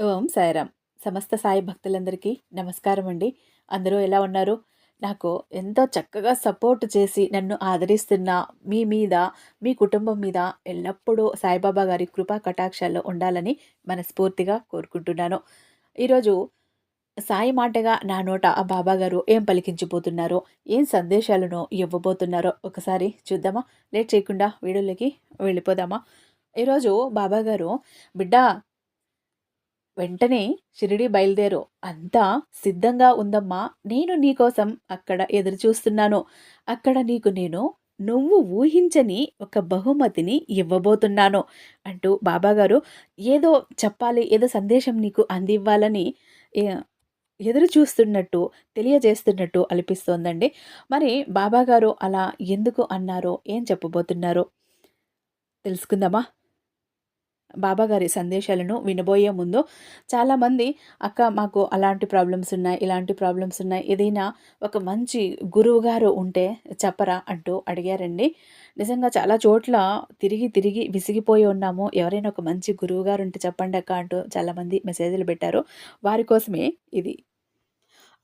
ఓం సాయిరామ్. సమస్త సాయి భక్తులందరికీ నమస్కారం అండి అందరూ ఎలా ఉన్నారు? నాకు ఎంతో చక్కగా సపోర్ట్ చేసి నన్ను ఆదరిస్తున్న మీ మీద మీ కుటుంబం మీద ఎల్లప్పుడూ సాయిబాబా గారి కృపా కటాక్షాల్లో ఉండాలని మనస్ఫూర్తిగా కోరుకుంటున్నాను. ఈరోజు సాయి మాటగా నా నోట ఆ బాబా గారు ఏం పలికించబోతున్నారో ఏం సందేశాలను ఇవ్వబోతున్నారో ఒకసారి చూద్దామా? లేట్ చేయకుండా వీడియోలోకి వెళ్ళిపోదామా? ఈరోజు బాబాగారు బిడ్డ వెంటనే షిరిడి బయలుదేరు. అంతా సిద్ధంగా ఉందమ్మా నేను నీకోసం అక్కడ ఎదురుచూస్తున్నాను. అక్కడ నీకు నేను నువ్వు ఊహించని ఒక బహుమతిని ఇవ్వబోతున్నాను అంటూ బాబాగారు ఏదో చెప్పాలి ఏదో సందేశం నీకు అందివ్వాలని ఎదురు చూస్తున్నట్టు తెలియజేస్తున్నట్టు అనిపిస్తోందండి. మరి బాబాగారు అలా ఎందుకు అన్నారో ఏం చెప్పబోతున్నారో తెలుసుకుందామా? బాబాగారి సందేశాలను వినబోయే ముందు చాలామంది అక్క మాకు అలాంటి ప్రాబ్లమ్స్ ఉన్నాయి ఇలాంటి ప్రాబ్లమ్స్ ఉన్నాయి ఏదైనా ఒక మంచి గురువు గారు ఉంటే చెప్పరా? అంటూ అడిగారండి. నిజంగా చాలా చోట్ల తిరిగి తిరిగి విసిగిపోయి ఉన్నాము. ఎవరైనా ఒక మంచి గురువు గారు ఉంటే చెప్పండి అక్క అంటూ చాలామంది మెసేజ్లు పెట్టారు. వారి కోసమే ఇది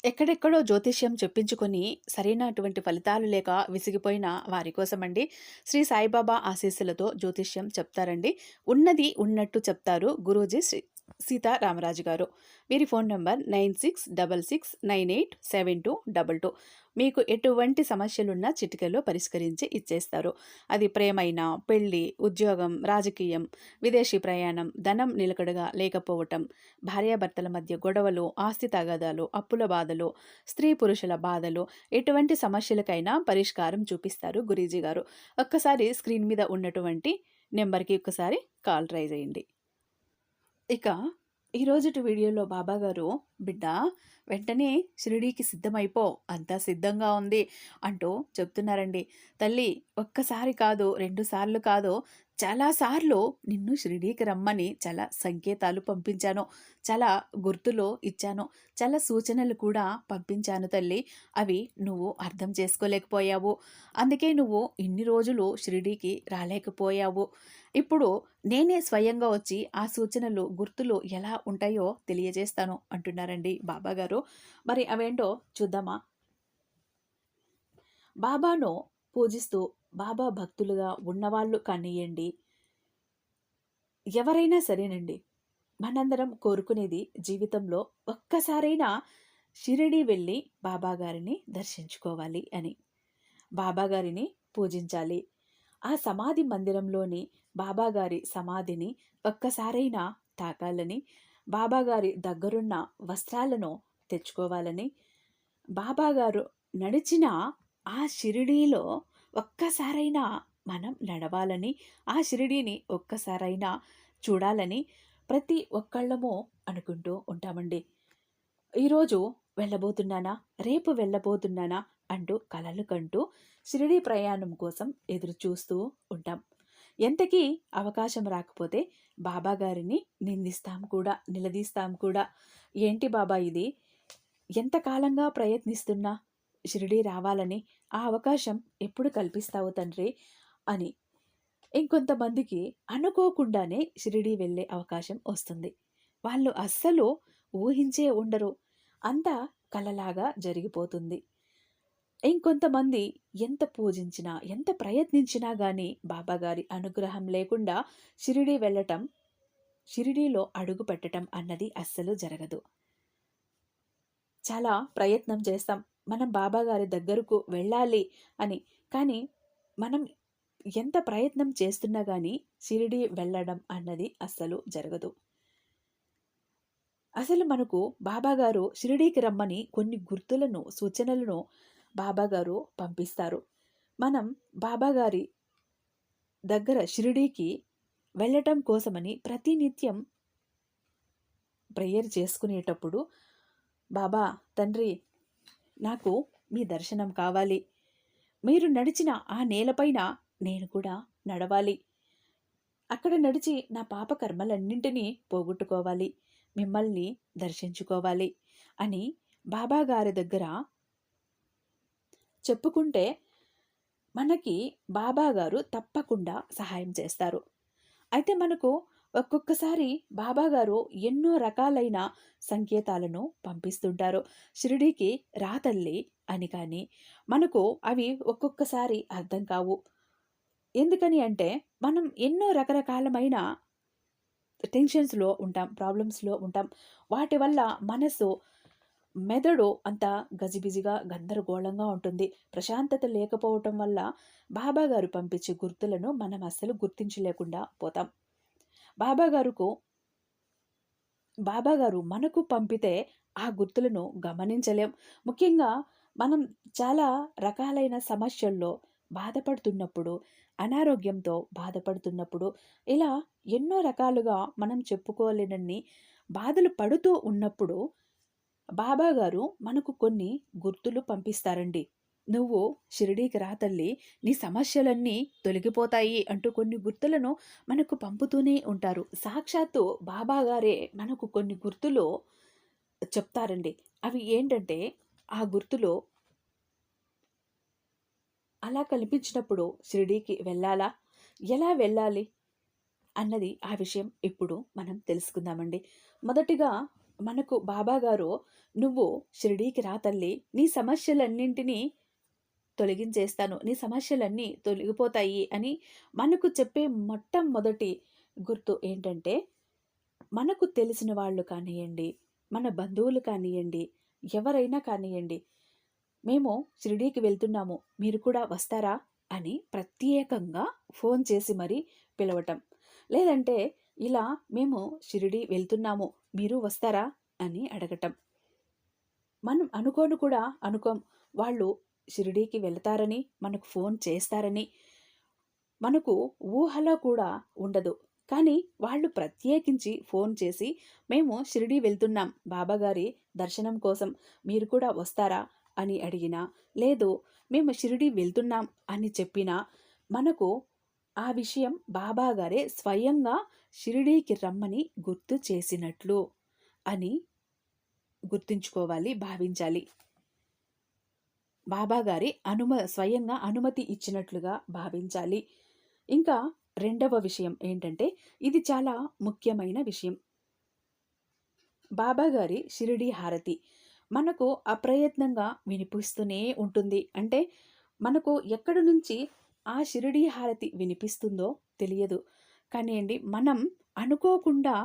ఎక్కడెక్కడో జ్యోతిష్యం చెప్పించుకొని సరైనటువంటి ఫలితాలు లేక విసిగిపోయిన వారి కోసమండి శ్రీ సాయిబాబా ఆశీస్సులతో జ్యోతిష్యం చెప్తారండి. ఉన్నది ఉన్నట్టు చెప్తారు గురూజీ శ్రీ సీతారామరాజు గారు. వీరి phone number nine six double six nine eight seven two double two. మీకు ఎటువంటి సమస్యలున్నా చిటికలో పరిష్కరించి ఇచ్చేస్తారు. అది ప్రేమైన పెళ్ళి ఉద్యోగం రాజకీయం విదేశీ ప్రయాణం ధనం నిలకడగా లేకపోవటం భార్యాభర్తల మధ్య గొడవలు ఆస్తి తగాదాలు అప్పుల బాధలు స్త్రీ పురుషుల బాధలు ఎటువంటి సమస్యలకైనా పరిష్కారం చూపిస్తారు గురీజీ గారు. ఒక్కసారి స్క్రీన్ మీద ఉన్నటువంటి నెంబర్కి ఒక్కసారి కాల్ ట్రై చేయండి ఇక ఈరోజుటి వీడియోలో బాబాగారు బిడ్డ వెంటనే షిరిడీకి సిద్ధమైపో అంతా సిద్ధంగా ఉంది అంటూ చెప్తున్నారండి. తల్లి ఒక్కసారి కాదు రెండు సార్లు కాదు చాలాసార్లు నిన్ను షిరిడీకి రమ్మని చాలా సంకేతాలు పంపించాను. చాలా గుర్తులు ఇచ్చాను. చాలా సూచనలు కూడా పంపించాను తల్లి. అవి నువ్వు అర్థం చేసుకోలేకపోయావు. అందుకే నువ్వు ఇన్ని రోజులు షిరిడీకి రాలేకపోయావు. ఇప్పుడు నేనే స్వయంగా వచ్చి ఆ సూచనలు గుర్తులు ఎలా ఉంటాయో తెలియజేస్తాను అంటున్నారండి బాబాగారు. మరి అవేంటో చూద్దామా? బాబాను పూజిస్తూ బాబా భక్తులుగా ఉన్నవాళ్ళు కానివ్వండి ఎవరైనా సరేనండి. మనందరం కోరుకునేది జీవితంలో ఒక్కసారైనా షిరిడి వెళ్ళి బాబాగారిని దర్శించుకోవాలి అని బాబాగారిని పూజించాలి. ఆ సమాధి మందిరంలోని బాబాగారి సమాధిని ఒక్కసారైనా తాకాలని బాబాగారి దగ్గరున్న వస్త్రాలను తెచ్చుకోవాలని బాబాగారు నడిచిన ఆ షిరిడీలో ఒక్కసారైనా మనం నడవాలని ఆ షిరిడీని ఒక్కసారైనా చూడాలని ప్రతి ఒక్కళ్ళము అనుకుంటూ ఉంటామండి. ఈరోజు వెళ్ళబోతున్నానా? రేపు వెళ్ళబోతున్నానా? అంటూ కలలు కంటూ షిరిడీ ప్రయాణం కోసం ఎదురు చూస్తూ ఉంటాం. ఎంతకీ అవకాశం రాకపోతే బాబా గారిని నిందిస్తాం కూడా నిలదీస్తాం కూడా. ఏంటి బాబా ఇది? ఎంతకాలంగా ప్రయత్నిస్తున్నా? షిరిడీ రావాలని ఆ అవకాశం ఎప్పుడు కల్పిస్తావు తండ్రి? అని. ఇంకొంతమందికి అనుకోకుండానే షిరిడీ వెళ్ళే అవకాశం వస్తుంది. వాళ్ళు అస్సలు ఊహించే ఉండరు. అంతా కలలాగా జరిగిపోతుంది. ఇంకొంతమంది ఎంత పూజించినా ఎంత ప్రయత్నించినా కానీ బాబాగారి అనుగ్రహం లేకుండా షిరిడీ వెళ్ళటం షిరిడీలో అడుగు పెట్టడం అన్నది అస్సలు జరగదు. చాలా ప్రయత్నం చేస్తాం. మనం బాబాగారి దగ్గరకు వెళ్ళాలి అని. కానీ మనం ఎంత ప్రయత్నం చేస్తున్నా కానీ షిరిడి వెళ్ళడం అన్నది అస్సలు జరగదు. అసలు మనకు బాబాగారు షిరిడీకి రమ్మని కొన్ని గుర్తులను సూచనలను బాబాగారు పంపిస్తారు. మనం బాబాగారి దగ్గర షిరిడీకి వెళ్ళటం కోసమని ప్రతినిత్యం ప్రేయర్ చేసుకునేటప్పుడు బాబా తండ్రి నాకు మీ దర్శనం కావాలి. మీరు నడిచిన ఆ నేలపైన నేను కూడా నడవాలి. అక్కడ నడిచి నా పాప కర్మలన్నింటినీ పోగొట్టుకోవాలి. మిమ్మల్ని దర్శించుకోవాలి అని బాబాగారి దగ్గర చెప్పుకుంటే మనకి బాబాగారు తప్పకుండా సహాయం చేస్తారు. అయితే మనకు ఒక్కొక్కసారి బాబాగారు ఎన్నో రకాలైన సంకేతాలను పంపిస్తుంటారు. షిరిడీకి రాతల్లి అని కానీ మనకు అవి ఒక్కొక్కసారి అర్థం కావు. ఎందుకని అంటే మనం ఎన్నో రకరకాలమైన టెన్షన్స్లో ఉంటాం ప్రాబ్లమ్స్లో ఉంటాం. వాటి వల్ల మనసు మెదడు అంత గజిబిజిగా గందరగోళంగా ఉంటుంది. ప్రశాంతత లేకపోవటం వల్ల బాబాగారు పంపించే గుర్తులను మనం అస్సలు గుర్తించలేకుండా పోతాం. బాబా గారుకు బాబా గారు మనకు పంపితే ఆ గుర్తులను గమనించలేం. ముఖ్యంగా మనం చాలా రకాలైన సమస్యల్లో బాధపడుతున్నప్పుడు అనారోగ్యంతో బాధపడుతున్నప్పుడు ఇలా ఎన్నో రకాలుగా మనం చెప్పుకోలేనన్ని బాధలు పడుతూ ఉన్నప్పుడు బాబా గారు మనకు కొన్ని గుర్తులు పంపిస్తారండి. నువ్వు షిరిడీకి రా తల్లి. నీ సమస్యలన్నీ తొలగిపోతాయి అంటూ కొన్ని గుర్తులను మనకు పంపుతూనే ఉంటారు. సాక్షాత్తు బాబాగారే మనకు కొన్ని గుర్తులు చెప్తారండి. అవి ఏంటంటే ఆ గుర్తులో అలా కనిపించినప్పుడు షిరిడీకి వెళ్ళాలా? ఎలా వెళ్ళాలి? అన్నది ఆ విషయం ఇప్పుడు మనం తెలుసుకుందామండి. మొదటిగా మనకు బాబాగారు నువ్వు షిరిడీకి రా తల్లి. నీ సమస్యలన్నింటినీ తొలగించేస్తాను. నీ సమస్యలన్నీ తొలగిపోతాయి అని మనకు చెప్పే మొట్టమొదటి గుర్తు ఏంటంటే మనకు తెలిసిన వాళ్ళు కానివ్వండి మన బంధువులు కానివ్వండి ఎవరైనా కానివ్వండి మేము షిరిడీకి వెళ్తున్నాము మీరు కూడా వస్తారా? అని ప్రత్యేకంగా ఫోన్ చేసి మరీ పిలవటం. లేదంటే ఇలా మేము షిరిడి వెళ్తున్నాము మీరు వస్తారా? అని అడగటం. మనం అనుకోను కూడా అనుకోం. వాళ్ళు షిరిడీకి వెళతారని మనకు ఫోన్ చేస్తారని మనకు ఊహలో కూడా ఉండదు. కానీ వాళ్ళు ప్రత్యేకించి ఫోన్ చేసి మేము షిరిడీ వెళ్తున్నాం. బాబాగారి దర్శనం కోసం మీరు కూడా వస్తారా? అని అడిగినా లేదు మేము షిరిడీ వెళ్తున్నాం అని చెప్పినా మనకు ఆ విషయం బాబాగారే స్వయంగా షిరిడీకి రమ్మని గుర్తు చేసినట్లు అని గుర్తుంచుకోవాలి భావించాలి. బాబాగారి అనుమ స్వయంగా అనుమతి ఇచ్చినట్లుగా భావించాలి. ఇంకా రెండవ విషయం ఏంటంటే ఇది చాలా ముఖ్యమైన విషయం. బాబాగారి షిరిడి హారతి మనకు అప్రయత్నంగా వినిపిస్తూనే ఉంటుంది. అంటే మనకు ఎక్కడి నుంచి ఆ షిరిడి హారతి వినిపిస్తుందో తెలియదు. కానీ అండి మనం అనుకోకుండా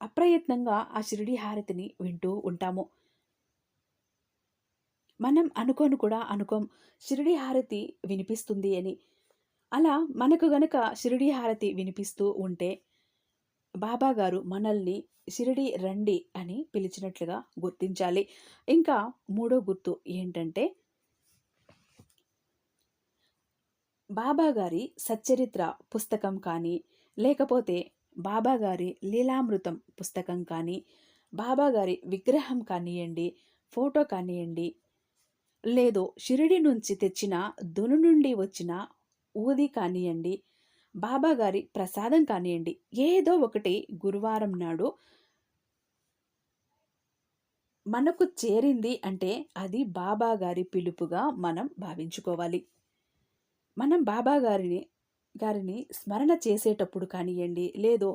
అప్రయత్నంగా ఆ షిరిడి హారతిని వింటూ ఉంటాము. మనం అనుకోను కూడా అనుకోం. షిరిడి హారతి వినిపిస్తుంది అని. అలా మనకు గనక షిరిడి హారతి వినిపిస్తూ ఉంటే బాబా గారు మనల్ని షిరిడి రండి అని పిలిచినట్లుగా గుర్తించాలి. ఇంకా మూడో గుర్తు ఏంటంటే బాబాగారి సచ్చరిత్ర పుస్తకం కానీ లేకపోతే బాబాగారి లీలామృతం పుస్తకం కానీ బాబాగారి విగ్రహం కానివ్వండి ఫోటో కానివ్వండి లేదు షిరిడి నుంచి తెచ్చిన దును నుండి వచ్చిన ఊది కానివ్వండి బాబాగారి ప్రసాదం కానియండి ఏదో ఒకటి గురువారం నాడు మనకు చేరింది అంటే అది బాబాగారి పిలుపుగా మనం భావించుకోవాలి. మనం బాబాగారిని గారిని స్మరణ చేసేటప్పుడు కానివ్వండి లేదో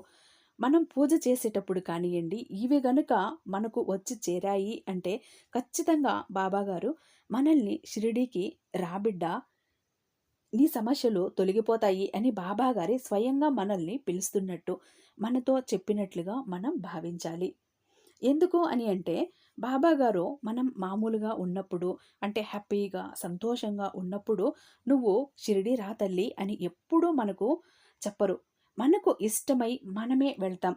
మనం పూజ చేసేటప్పుడు కానివ్వండి ఇవి గనుక మనకు వచ్చి చేరాయి అంటే ఖచ్చితంగా బాబాగారు మనల్ని షిరిడీకి రాబిడ్డ నీ సమస్యలు తొలగిపోతాయి అని బాబాగారి స్వయంగా మనల్ని పిలుస్తున్నట్టు మనతో చెప్పినట్లుగా మనం భావించాలి. ఎందుకు అని అంటే బాబాగారు మనం మామూలుగా ఉన్నప్పుడు అంటే హ్యాపీగా సంతోషంగా ఉన్నప్పుడు నువ్వు షిరిడి రా తల్లి అని ఎప్పుడూ మనకు చెప్పరు. మనకు ఇష్టమై మనమే వెళ్తాం.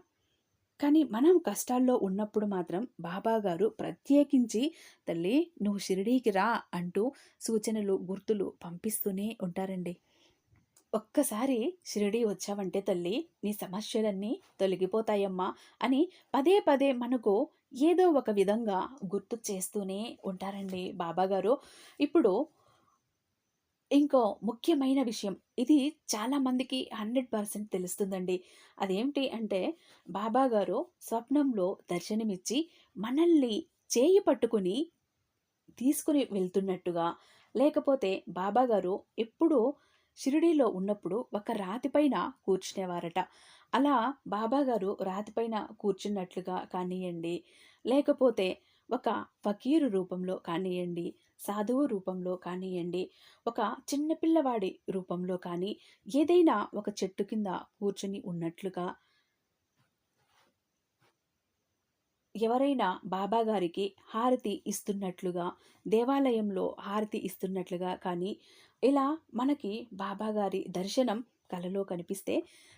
కానీ మనం కష్టాల్లో ఉన్నప్పుడు మాత్రం బాబా గారు ప్రత్యేకించి తల్లి నువ్వు షిరిడీకి రా అంటూ సూచనలు గుర్తులు పంపిస్తూనే ఉంటారండి. ఒక్కసారి షిరిడి వచ్చావంటే తల్లి నీ సమస్యలన్నీ తొలగిపోతాయమ్మా అని పదే పదే మనకు ఏదో ఒక విధంగా గుర్తు చేస్తూనే ఉంటారండి బాబాగారు ఇప్పుడు ఇంకో ముఖ్యమైన విషయం. ఇది చాలామందికి హండ్రెడ్ పర్సెంట్ తెలుస్తుందండి. అదేమిటి అంటే బాబాగారు స్వప్నంలో దర్శనమిచ్చి మనల్ని చేయి పట్టుకుని తీసుకుని వెళ్తున్నట్టుగా లేకపోతే బాబాగారు ఎప్పుడూ షిరిడీలో ఉన్నప్పుడు ఒక రాతిపైన కూర్చునేవారట. అలా బాబాగారు రాతిపైన కూర్చున్నట్లుగా కానివ్వండి లేకపోతే ఒక ఫకీరు రూపంలో కానివ్వండి సాధువు రూపంలో కానివ్వండి ఒక చిన్నపిల్లవాడి రూపంలో కానీ ఏదైనా ఒక చెట్టు కింద కూర్చుని ఉన్నట్లుగా ఎవరైనా బాబాగారికి హారతి ఇస్తున్నట్లుగా దేవాలయంలో హారతి ఇస్తున్నట్లుగా కానీ ఇలా మనకి బాబాగారి దర్శనం కలలో కనిపిస్తే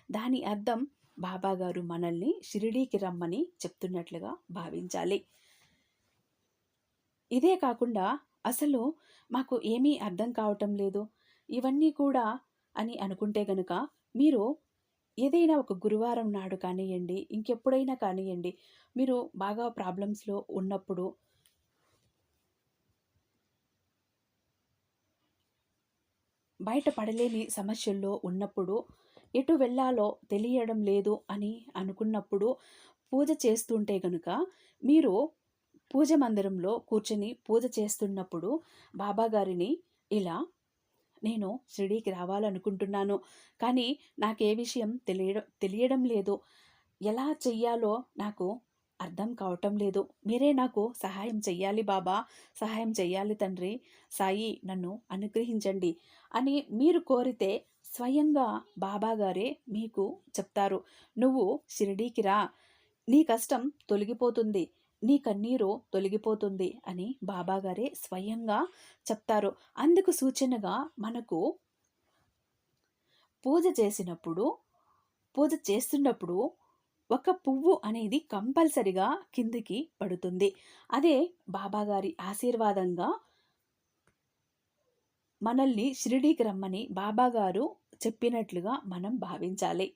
దాని అర్థం బాబాగారు మనల్ని షిరిడీకి రమ్మని చెప్తున్నట్లుగా భావించాలి. ఇదే కాకుండా అసలు మాకు ఏమీ అర్థం కావటం లేదు. ఇవన్నీ కూడా అని అనుకుంటే గనుక మీరు ఏదైనా ఒక గురువారం నాడు కానివ్వండి ఇంకెప్పుడైనా కానివ్వండి మీరు బాగా ప్రాబ్లమ్స్లో ఉన్నప్పుడు బయట పడలేని సమస్యల్లో ఉన్నప్పుడు ఎటు వెళ్ళాలో తెలియడం లేదు అని అనుకున్నప్పుడు పూజ చేస్తుంటే గనుక మీరు పూజ మందిరంలో కూర్చొని పూజ చేస్తున్నప్పుడు బాబాగారిని ఇలా నేను షిరిడీకి రావాలనుకుంటున్నాను కానీ నాకే విషయం తెలియడం తెలియడం లేదు. ఎలా చెయ్యాలో నాకు అర్థం కావటం లేదు. మీరే నాకు సహాయం చెయ్యాలి బాబా సహాయం చెయ్యాలి తండ్రి. సాయి నన్ను అనుగ్రహించండి అని మీరు కోరితే స్వయంగా బాబాగారే మీకు చెప్తారు. నువ్వు షిరిడీకి రా. నీ కష్టం తొలగిపోతుంది. నీ కన్నీరు తొలగిపోతుంది అని బాబాగారే స్వయంగా చెప్తారు. అందుకు సూచనగా మనకు పూజ చేసినప్పుడు పూజ చేస్తున్నప్పుడు ఒక పువ్వు అనేది కంపల్సరిగా కిందికి పడుతుంది. అదే బాబాగారి ఆశీర్వాదంగా మనల్ని షిరిడీకి రమ్మని బాబాగారు చెప్పినట్లుగా మనం భావించాలి.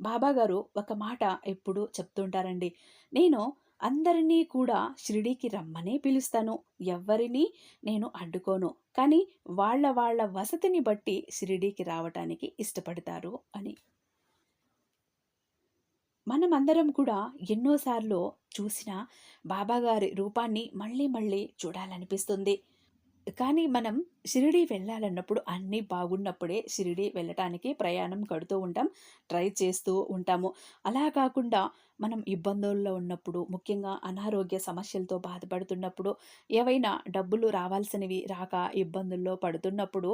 బాబాగారు ఒక మాట ఎప్పుడు చెప్తుంటారండి. నేను అందరినీ కూడా షిరిడీకి రమ్మనే పిలుస్తాను. ఎవ్వరినీ నేను అడ్డుకోను. కానీ వాళ్ళ వాళ్ళ వసతిని బట్టి షిరిడీకి రావటానికి ఇష్టపడతారు అని. మనమందరం కూడా ఎన్నోసార్లు చూసిన బాబాగారి రూపాన్ని మళ్ళీ మళ్ళీ చూడాలనిపిస్తుంది. కానీ మనం షిరిడి వెళ్ళాలన్నప్పుడు అన్నీ బాగున్నప్పుడే షిరిడి వెళ్ళటానికి ప్రయాణం కడుతూ ఉంటాం ట్రై చేస్తూ ఉంటాము. అలా కాకుండా మనం ఇబ్బందుల్లో ఉన్నప్పుడు ముఖ్యంగా అనారోగ్య సమస్యలతో బాధపడుతున్నప్పుడు ఏవైనా డబ్బులు రావాల్సినవి రాక ఇబ్బందుల్లో పడుతున్నప్పుడు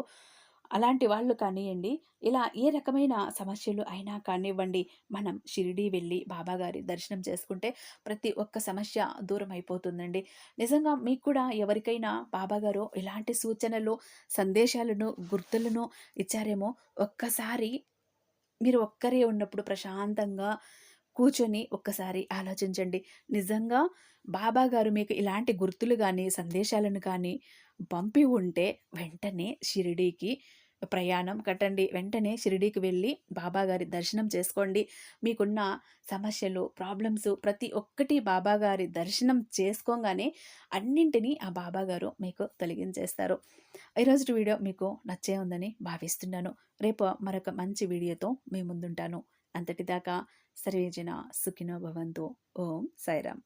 అలాంటి వాళ్ళు కానివ్వండి ఇలా ఏ రకమైన సమస్యలు అయినా కానివ్వండి. మనం షిరిడీ వెళ్ళి బాబాగారి దర్శనం చేసుకుంటే ప్రతి ఒక్క సమస్య దూరం అయిపోతుందండి. నిజంగా మీకు కూడా ఎవరికైనా బాబాగారు ఇలాంటి సూచనలు సందేశాలను గుర్తులను ఇచ్చారేమో ఒక్కసారి మీరు ఒక్కరే ఉన్నప్పుడు ప్రశాంతంగా కూర్చొని ఒక్కసారి ఆలోచించండి. నిజంగా బాబా గారు మీకు ఇలాంటి గుర్తులు కానీ సందేశాలను కానీ పంపి ఉంటే వెంటనే షిరిడీకి ప్రయాణం కట్టండి. వెంటనే షిరిడీకి వెళ్ళి బాబాగారి దర్శనం చేసుకోండి. మీకున్న సమస్యలు ప్రాబ్లమ్స్ ప్రతి ఒక్కటి బాబాగారి దర్శనం చేసుకోగానే అన్నింటినీ ఆ బాబాగారు మీకు తొలగించేస్తారు. ఈరోజు వీడియో మీకు నచ్చే ఉందని భావిస్తున్నాను. రేపు మరొక మంచి వీడియోతో మీ ముందుంటాను. అంతటిదాకా సర్వేజన సుఖినో భవంతు. ఓం సాయిరామ్.